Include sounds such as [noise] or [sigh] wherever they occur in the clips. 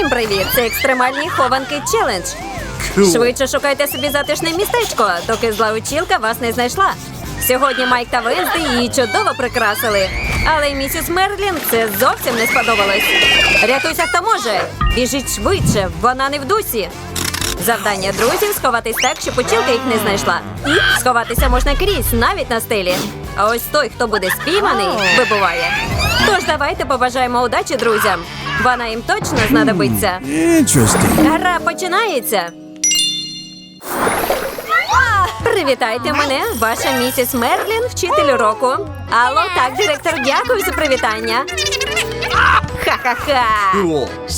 Всім привіт! Це екстремальні хованки челендж. Швидше шукайте собі затишне містечко, доки зла учілка вас не знайшла. Сьогодні Майк та Венсди її чудово прикрасили. Але місіс Мерлін це зовсім не сподобалось. Рятуйся, хто може! Біжіть швидше, вона не в дусі. Завдання друзів сховатись так, щоб учілка їх не знайшла. І сховатися можна крізь, навіть на стелі. А ось той, хто буде спійманий, вибуває. Тож давайте побажаємо удачі друзям. Вона їм точно знадобиться. Гра починається. Привітайте мене, ваша місіс Мерлін, вчитель уроку. Алло, так, директор, дякую за привітання. Ха-ха-ха.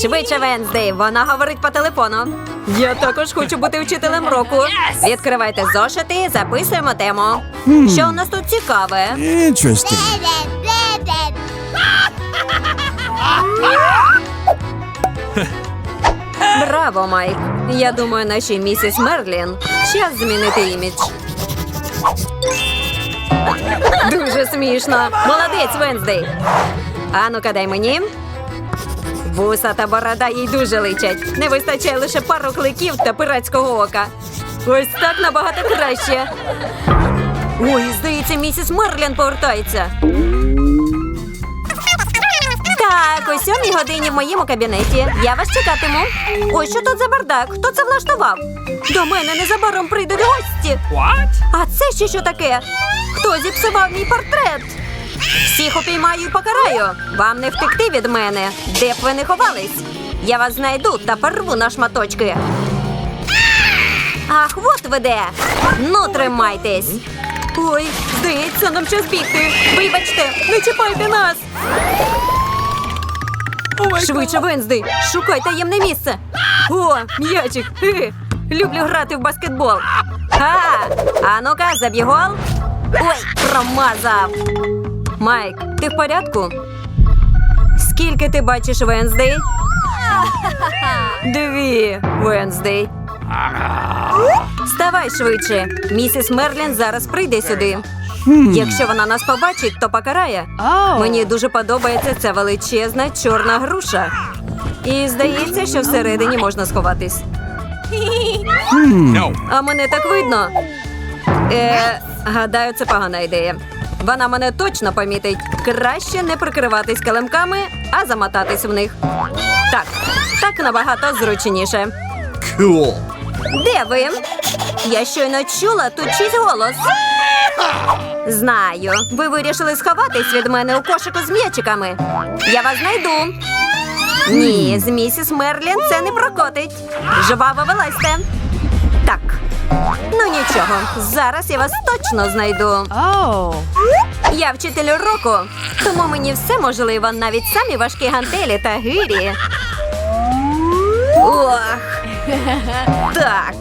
Швидше Венздей, вона говорить по телефону. Я також хочу бути вчителем року. Відкривайте зошити, записуємо тему. Що у нас тут цікаве? Браво, Майк! Я думаю, нашій місіс Мерлін час змінити імідж. Дуже смішно. Молодець, Венздей. А ну-ка, дай мені. Вуса та борода їй дуже личать. Не вистачає лише пару кликів та пиратського ока. Ось так набагато краще. Ой, здається, місіс Мерлін повертається. Так, о сьомій годині в моєму кабінеті. Я вас чекатиму. Ой, що тут за бардак? Хто це влаштував? До мене незабаром прийдуть гості. А це ще що таке? Хто зіпсував мій портрет? Всіх упіймаю і покараю. Вам не втекти від мене, де б ви не ховались. Я вас знайду та порву на шматочки. Ах, от ви де. Ну, тримайтесь. Ой, здається, нам час бігти. Вибачте, не чіпайте нас. Швидше, Венздей, шукай таємне місце. О, м'ячик. Люблю грати в баскетбол. А, а ну-ка, заб'є гол. Ой, промазав. Майк, ти в порядку? Скільки ти бачиш Венздей? Дві, Венздей. Ставай швидше. Місіс Мерлін зараз прийде сюди. Якщо вона нас побачить, то покарає. Мені дуже подобається ця величезна чорна груша. І здається, що всередині можна сховатись. А мене так видно. Е, гадаю, це погана ідея. Вона мене точно помітить. Краще не прикриватись килимками, а замотатись в них. Так, так набагато зручніше. Cool. Де ви? Я щойно чула тут чийсь голос. Знаю, ви вирішили сховатись від мене у кошику з м'ячиками. Я вас знайду. Ні, з місіс Мерлін це не прокотить. Жваво вилазьте. Так. Ну нічого, зараз я вас точно знайду. Oh. Я вчитель уроку, тому мені все можливо, навіть самі важкі гантелі та гирі. Ох. Так.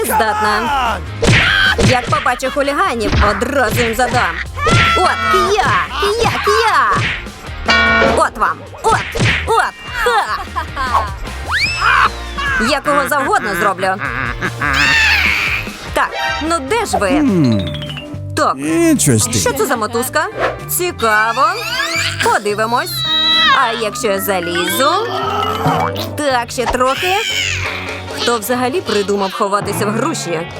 Таке здатна. Як побачу хуліганів, одразу їм задам. От кия! Кия, кия! От вам! От! От! Ха! Я кого завгодно зроблю. Так, ну де ж ви? Так, Interesting. що це за мотузка? Цікаво. Подивимось. А якщо я залізу? Так, ще трохи. Хто взагалі придумав ховатися в груші?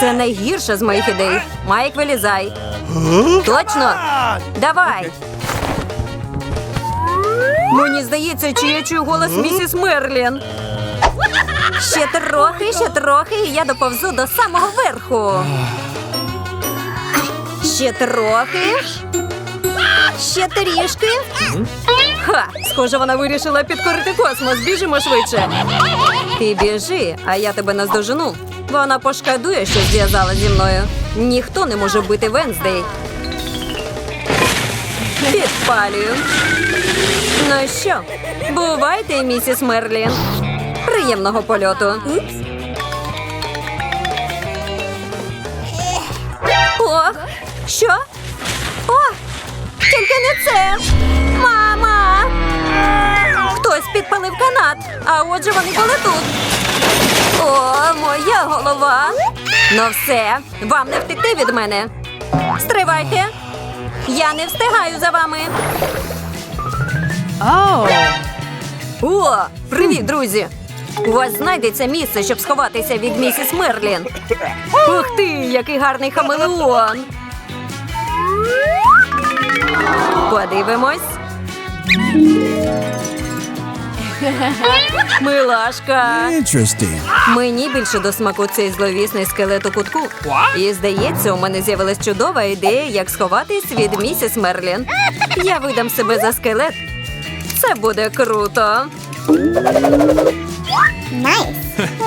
Це найгірша з моїх ідей. Майк, вилізай. Точно? Давай. Мені здається, чи я чую голос місіс Мерлін. Ще трохи, ще трохи, і я доповзу до самого верху. Ще трохи. Ще трішки. Ха! Схоже, вона вирішила підкорити космос. Біжимо швидше. Ти біжи, а я тебе наздожену. Вона пошкодує, що зв'язала зі мною. Ніхто не може бити Венздей. Підпалюю. Ну що, бувайте, місіс Мерлін. Приємного польоту. Ох, що? О, тільки не це. Мама! Хтось підпалив канат, а отже вони були тут. О, моя голова. Ну все, вам не втекти від мене. Стривайте. Я не встигаю за вами. О, привіт, друзі! У вас знайдеться місце, щоб сховатися від місіс Мерлін. Ух ти, який гарний хамелеон! Подивимось. [laughs] Милашка. Interesting. Мені більше до смаку цей зловісний скелет у кутку. І здається, у мене з'явилась чудова ідея, як сховатись від місіс Мерлін. Я видам себе за скелет. Це буде круто.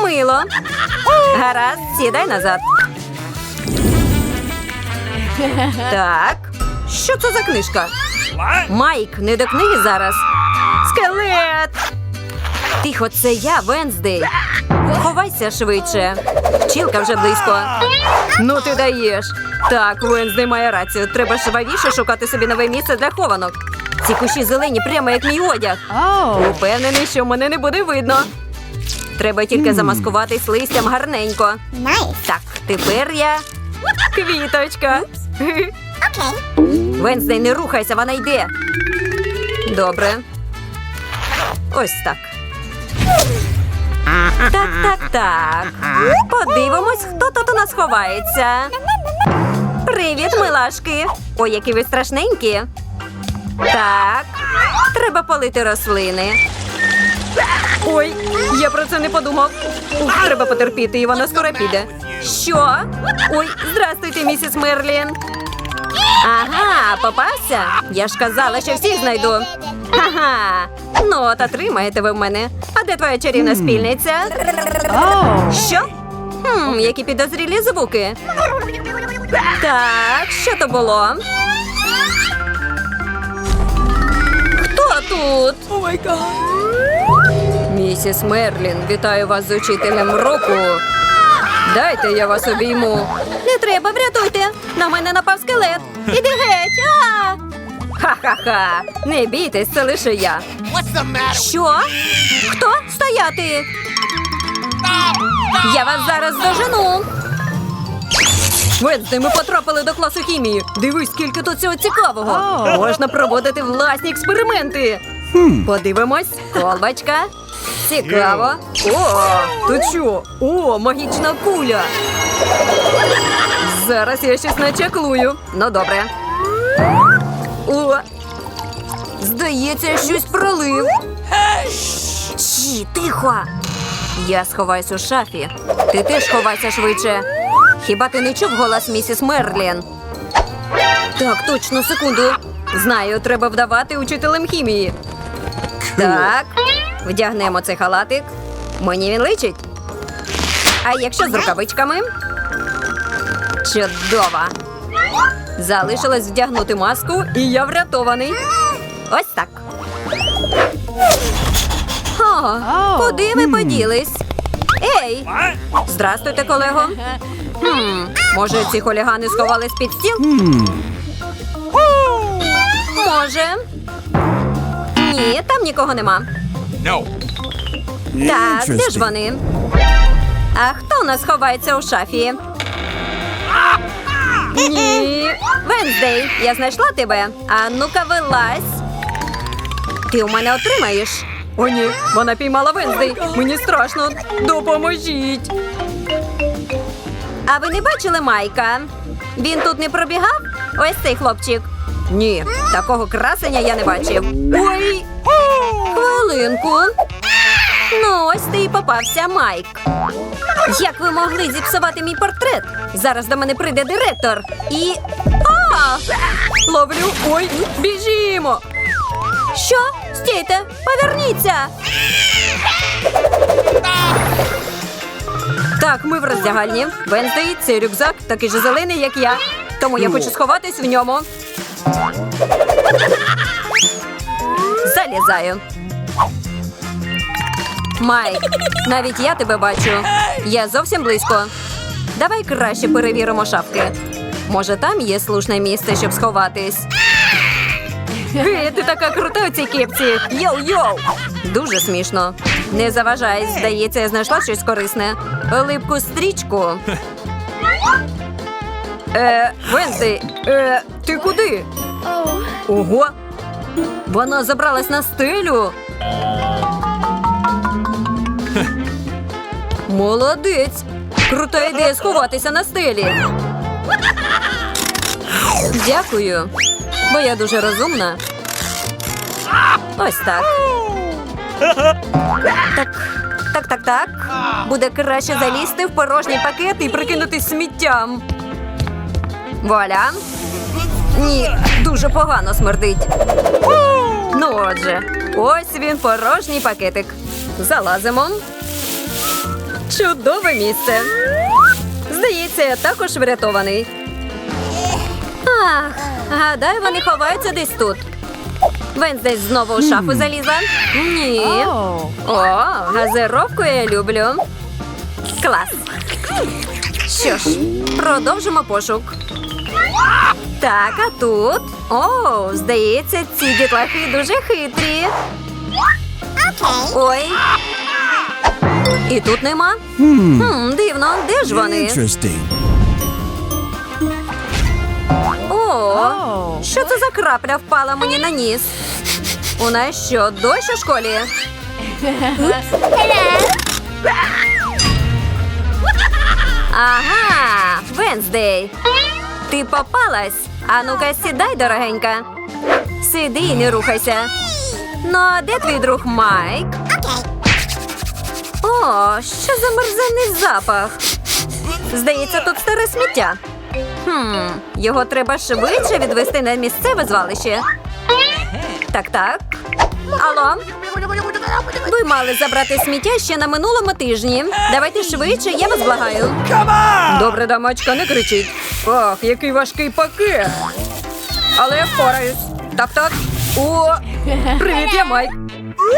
Мило. Гаразд, сідай назад. Так. Що це за книжка? Майк, не до книги зараз. Скелет! Тихо, це я, Венздей. Ховайся швидше. Вчілка вже близько. Ну ти даєш. Так, Венздей має рацію. Треба швавіше шукати собі нове місце для хованок. Ці кущі зелені, прямо як мій одяг. Упевнений, що мене не буде видно. Треба тільки замаскуватись листям гарненько. Так, тепер я квіточка. Венздей, не рухайся, вона йде. Добре. Ось так. Так, так, так. Подивимось, хто тут у нас ховається. Привіт, милашки. Ой, які ви страшненькі. Так, треба полити рослини. Ой, я про це не подумав. Ух, треба потерпіти, і вона скоро піде. Що? Ой, здрастуйте, місіс Мерлін. Ага, попався. Я ж казала, що всіх знайду. Ага. Ну, от отримаєте ви в мене. А де твоя чарівна спільниця? Що? Хм, які підозрілі звуки. Так, що то було? Хто тут? О май гад. Місіс Мерлін, вітаю вас з учителем року. Дайте я вас обійму. Не треба, врятуйте. На мене напав скелет. Іди геть. А! Ха-ха-ха. Не бійтесь, це лише я. Що? Хто? Стояти? Я вас зараз дожену. Венсти, ми потрапили до класу хімії. Дивись, скільки тут цього цікавого. Можна проводити власні експерименти. Подивимось, колбочка. Цікаво. О, тут що? О, магічна куля. Зараз я щось начаклую. Ну, добре. О, здається, щось пролив. Чі, тихо. Я сховаюсь у шафі. Ти теж ховайся швидше. Хіба ти не чув голос місіс Мерлін? Так, точно, секунду. Знаю, треба вдавати учителем хімії. Так, вдягнемо цей халатик. Мені він личить. А якщо з рукавичками? Чудово. Залишилось вдягнути маску, і я врятований. Ось так. О, куди ви поділись? Ей! Здрастуйте, колего. Хм, може, ці хулігани сховались під стіл? Може. Ні, там нікого нема. Так, де ж вони? А хто у нас ховається у шафі? Ні. Венздей, я знайшла тебе. А ну-ка вилазь. Ти у мене отримаєш. О, ні, вона піймала Венздей. Мені страшно. Допоможіть. А ви не бачили Майка? Він тут не пробігав? Ось цей хлопчик. Ні, такого красення я не бачив. Ой! Хвилинку. Ну, ось ти і попався, Майк. Як ви могли зіпсувати мій портрет? Зараз до мене прийде директор і. А! Ловлю. Ой, біжімо. Що? Стійте, поверніться. Так, ми в роздягальні. Венздей, цей рюкзак такий же зелений, як я. Тому я хочу сховатись в ньому. Залізаю. Майк, навіть я тебе бачу. Я зовсім близько. Давай краще перевіримо шафки. Може, там є слушне місце, щоб сховатись. Гей, ти така крута у цій кепці. Йоу-йоу! Дуже смішно. Не заважай, здається, я знайшла щось корисне. Липку стрічку. Е, Вензи, е, ти куди? Ого. Вона забралась на стелю. Молодець! Крута ідея сховатися на стелі. Дякую, бо я дуже розумна. Ось так. Так, так, так, так. Буде краще залізти в порожній пакет і прикинутись сміттям. Вуаля. Ні, дуже погано смердить. Ну отже, ось він порожній пакетик. Залазимо. Чудове місце. Здається, я також врятований. Ах, гадаю, вони ховаються десь тут. Венздесь знову у шафу залізла? Ні. О, газировку я люблю. Клас. Що ж, продовжимо пошук. Так, а тут. О, здається, ці дітлахи дуже хитрі. Ой. І тут нема. Хм, дивно, де ж вони? Interesting. О, що це за крапля впала мені на ніс? У нас що, дощ у школі? Ага, Венздей. Ти попалась. А ну-ка, сідай, дорогенька. Сиди і не рухайся. Ну, а де твій друг Майк? О, що за мерзенний запах. Здається, тут старе сміття. Хм, його треба швидше відвести на місцеве звалище. Так, так. Алло? Ви мали забрати сміття ще на минулому тижні. Давайте швидше, я вас благаю. Добре, дамочка, не кричіть. Ох, який важкий пакет. Але я впораюсь. Так, так. О, привіт, я Майк.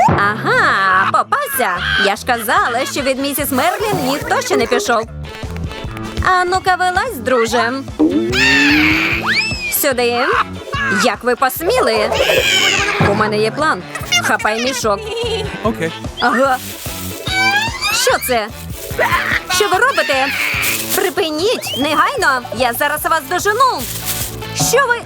Ага, попався. Я ж казала, що від місіс Мерлін ніхто ще не пішов. А ну-ка вилазь, друже. Сюди. Як ви посміли? У мене є план. Хапай мішок. Okay. Ага. Що це? Що ви робите? Припиніть, негайно! Я зараз вас дожену. Що ви?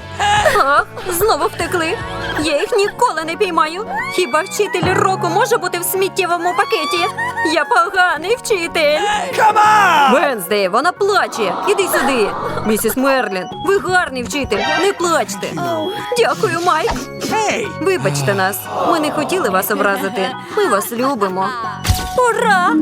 Ах, знову втекли. Я їх ніколи не піймаю. Хіба вчитель року може бути в сміттєвому пакеті? Я поганий вчитель. Венздей, вона плаче. Іди сюди. Місіс Мерлін, ви гарний вчитель. Не плачте. Дякую, Майк. Вибачте нас. Ми не хотіли вас образити. Ми вас любимо. Ура!